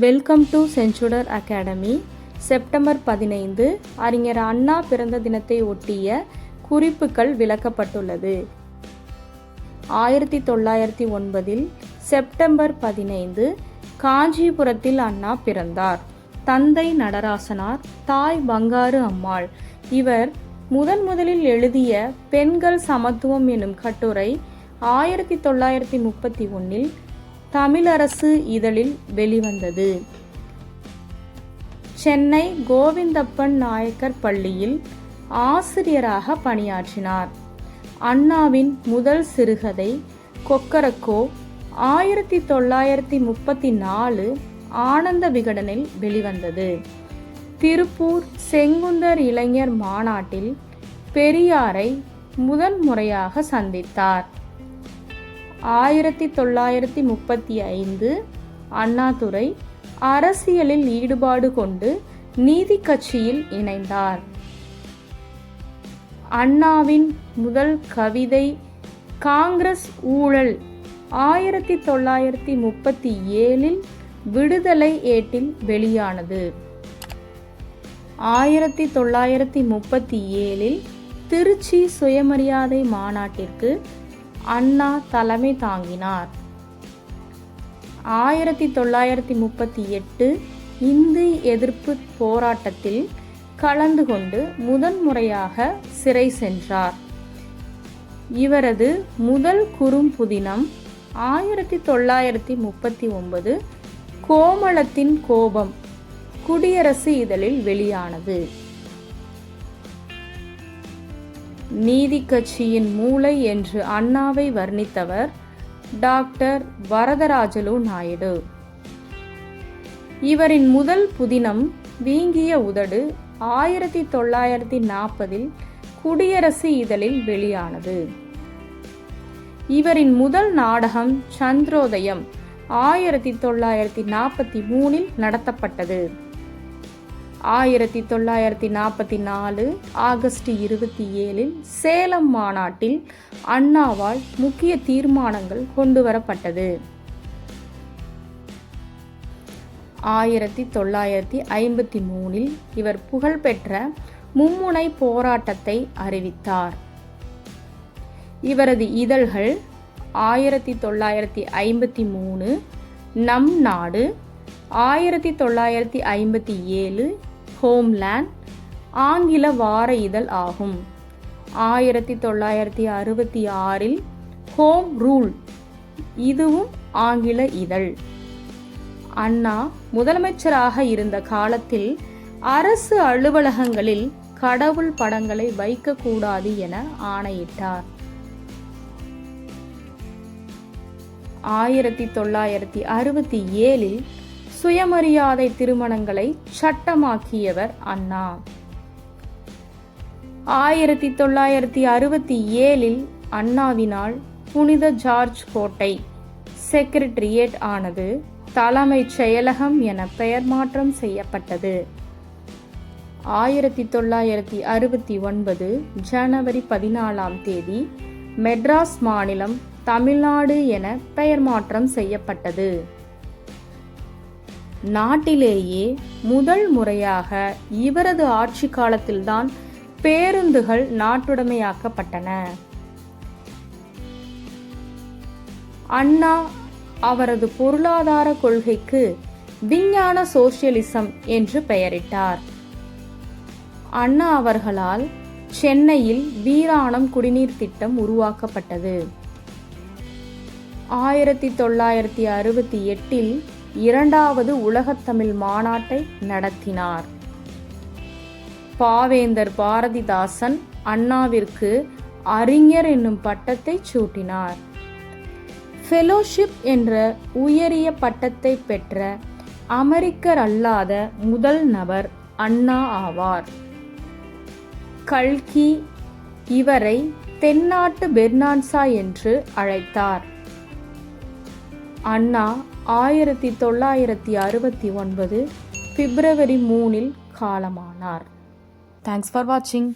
Welcome to Senchudar academy. September பதினைந்து அறிஞர் அண்ணா பிறந்த தினத்தை ஒட்டிய குறிப்புகள் விளக்கப்பட்டுள்ளது. ஆயிரத்தி தொள்ளாயிரத்தி ஒன்பதில் செப்டம்பர் பதினைந்து காஞ்சிபுரத்தில் அண்ணா பிறந்தார். தந்தை நடராசனார் தாய் பங்காரு அம்மாள். இவர் முதன் முதலில் எழுதிய பெண்கள் சமத்துவம் எனும் கட்டுரை ஆயிரத்தி தொள்ளாயிரத்தி முப்பத்தி ஒன்னில் தமிழரசு இதழில் வெளிவந்தது. சென்னை கோவிந்தப்பன் நாயக்கர் பள்ளியில் ஆசிரியராக பணியாற்றினார். அண்ணாவின் முதல் சிறுகதை கொக்கரக்கோ ஆயிரத்தி தொள்ளாயிரத்தி முப்பத்தி நாலு ஆனந்த விகடனில் வெளிவந்தது. திருப்பூர் செங்குந்தர் இளைஞர் மாநாட்டில் பெரியாரை முதன் முறையாக சந்தித்தார். ஆயிரத்தி தொள்ளாயிரத்தி முப்பத்தி ஐந்து அண்ணாதுரை அரசியலில் ஈடுபாடு கொண்டு நீதி கட்சியில் இணைந்தார். அண்ணாவின் முதல் கவிதை காங்கிரஸ் ஊழல் ஆயிரத்தி தொள்ளாயிரத்தி முப்பத்தி ஏழில் விடுதலை ஏட்டில் வெளியானது. ஆயிரத்தி தொள்ளாயிரத்தி முப்பத்தி ஏழில் திருச்சி சுயமரியாதை மாநாட்டிற்கு அண்ணா தலைமை தாங்கினார். ஆயிரத்தி தொள்ளாயிரத்தி முப்பத்தி எட்டு இந்து எதிர்ப்பு போராட்டத்தில் கலந்து கொண்டு முதன்முறையாக சிறை சென்றார். இவரது முதல் குறும்புதினம் ஆயிரத்தி தொள்ளாயிரத்தி முப்பத்தி ஒன்பது கோமளத்தின் கோபம் குடியரசு இதழில் வெளியானது. நீதி கட்சியின் மூளை என்று அண்ணாவை வர்ணித்தவர் டாக்டர் வரதராஜலு நாயுடு. இவரின் முதல் புதினம் வீங்கிய உதடு ஆயிரத்தி தொள்ளாயிரத்தி நாற்பதில் குடியரசு இதழில் வெளியானது. இவரின் முதல் நாடகம் சந்திரோதயம் ஆயிரத்தி தொள்ளாயிரத்தி நாற்பத்தி மூணில் நடத்தப்பட்டது. ஆயிரத்தி தொள்ளாயிரத்தி நாற்பத்தி நாலு ஆகஸ்ட் இருபத்தி ஏழில் சேலம் மாநாட்டில் அண்ணாவால் முக்கிய தீர்மானங்கள் கொண்டுவரப்பட்டது. ஆயிரத்தி தொள்ளாயிரத்தி ஐம்பத்தி மூணில் இவர் புகழ்பெற்ற மும்முனை போராட்டத்தை அறிவித்தார். இவரது இதழ்கள் ஆயிரத்தி தொள்ளாயிரத்தி ஐம்பத்தி மூணு நம் நாடு ஆயிரத்தி தொள்ளாயிரத்தி ஐம்பத்தி ஏழு ஹோம்லேண்ட் ஆங்கில வார இதழ் ஆகும். ஆயிரத்தி தொள்ளாயிரத்தி அறுபத்தி ஆறில் ஹோம் ரூல் இதுவும் ஆங்கில இதழ். அண்ணா முதலமைச்சராக இருந்த காலத்தில் அரசு அலுவலகங்களில் கடவுள் படங்களை வைக்கக்கூடாது என ஆணையிட்டார். ஆயிரத்தி தொள்ளாயிரத்தி அறுபத்தி ஏழில் சுயமரியாதை திருமணங்களை சட்டமாக்கியவர் அண்ணா. ஆயிரத்தி தொள்ளாயிரத்தி அறுபத்தி ஏழில் அண்ணாவினால் புனித ஜார்ஜ் கோட்டை செக்ரட்டரியேட் ஆனது தலைமைச் செயலகம் என பெயர் மாற்றம் செய்யப்பட்டது. ஆயிரத்தி தொள்ளாயிரத்தி அறுபத்தி ஒன்பது ஜனவரி பதினாலாம் தேதி மெட்ராஸ் மாநிலம் தமிழ்நாடு என பெயர் மாற்றம் செய்யப்பட்டது. நாட்டிலேயே முதல் முறையாக இவரது ஆட்சி காலத்தில்தான் பேருந்துகள் நாட்டுடைமையாக்கப்பட்டன. அண்ணா அவரது பொருளாதார கொள்கைக்கு விஞ்ஞான சோசியலிசம் என்று பெயரிட்டார். அண்ணா அவர்களால் சென்னையில் வீராணம் குடிநீர் திட்டம் உருவாக்கப்பட்டது. ஆயிரத்தி தொள்ளாயிரத்தி அறுபத்தி எட்டில் இரண்டாவது உலகத்தமிழ் மாநாட்டை நடத்தினார். பாவேந்தர் பாரதிதாசன் அண்ணாவிற்கு அறிஞர் என்னும் பட்டத்தை சூட்டினார். ஃபெலோஷிப் என்ற உயரிய பட்டத்தை பெற்ற அமெரிக்கர் அல்லாத முதல் நபர் அண்ணா ஆவார். கல்கி இவரை தென்னாட்டு பெர்னான்சா என்று அழைத்தார். அண்ணா ஆயிரத்தி தொள்ளாயிரத்தி அறுபத்தி ஒன்பது பிப்ரவரி மூணில் காலமானார். தேங்க்ஸ் ஃபார் வாட்சிங்